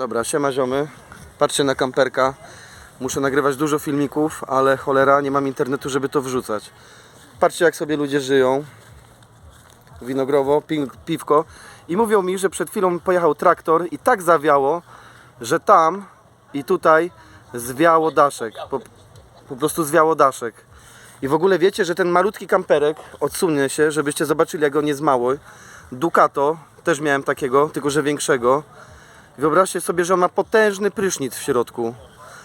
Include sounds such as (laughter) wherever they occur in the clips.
Dobra, siema ziomy. Patrzcie na kamperka. Muszę nagrywać dużo filmików, ale cholera, nie mam internetu, żeby to wrzucać. Patrzcie jak sobie ludzie żyją. Winogrowo, pi- piwko. I mówią mi, że przed chwilą pojechał traktor i tak zawiało, że tam i tutaj zwiało daszek. Po, po prostu zwiało daszek. I w ogóle wiecie, że ten malutki kamperek, odsunie się, żebyście zobaczyli jak on jest mały. Ducato, też miałem takiego, tylko że większego. Wyobraźcie sobie, że on ma potężny prysznic w środku.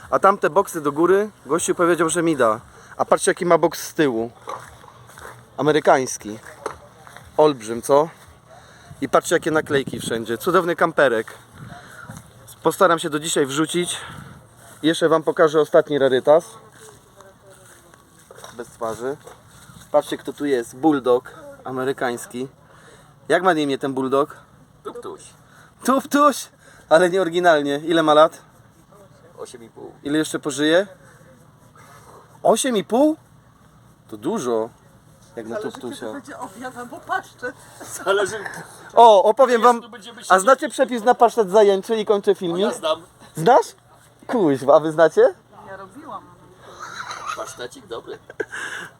A tamte boksy do góry, gościu powiedział, że mi da. A patrzcie jaki ma boks z tyłu. Amerykański. Olbrzym, co? I patrzcie jakie naklejki wszędzie. Cudowny kamperek. Postaram się do dzisiaj wrzucić. Jeszcze wam pokażę ostatni rarytas. Bez twarzy. Patrzcie kto tu jest. Bulldog amerykański. Jak ma na imię ten bulldog? Tuptuś. Tuptuś! Ale nie oryginalnie. Ile ma lat? 8,5. Ile jeszcze pożyje? 8,5? To dużo. Jak na Tuptusia. będzie obiad albo paszczet. Zależy. O, opowiem wam. tu A znacie przepis na pasztet zajęczy i kończę filmik? Ja znam. Znasz? Kuźwa, a wy znacie? Ja robiłam. Pasztecik dobry.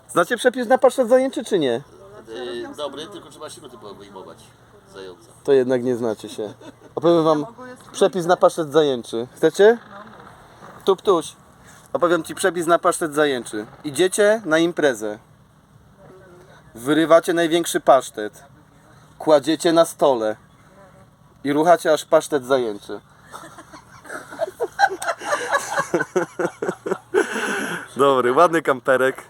Znacie przepis na pasztet zajęczy czy nie? Yy, dobry, tylko trzeba śruty wyjmować. Zająca. To jednak nie znacie się. Opowiem wam przepis na pasztet zajęczy. Chcecie? Tuptuś. Opowiem ci przepis na pasztet zajęczy. Idziecie na imprezę. Wyrywacie największy pasztet. Kładziecie na stole. I ruchacie aż pasztet zajęczy. (laughs) Dobry, ładny kamperek.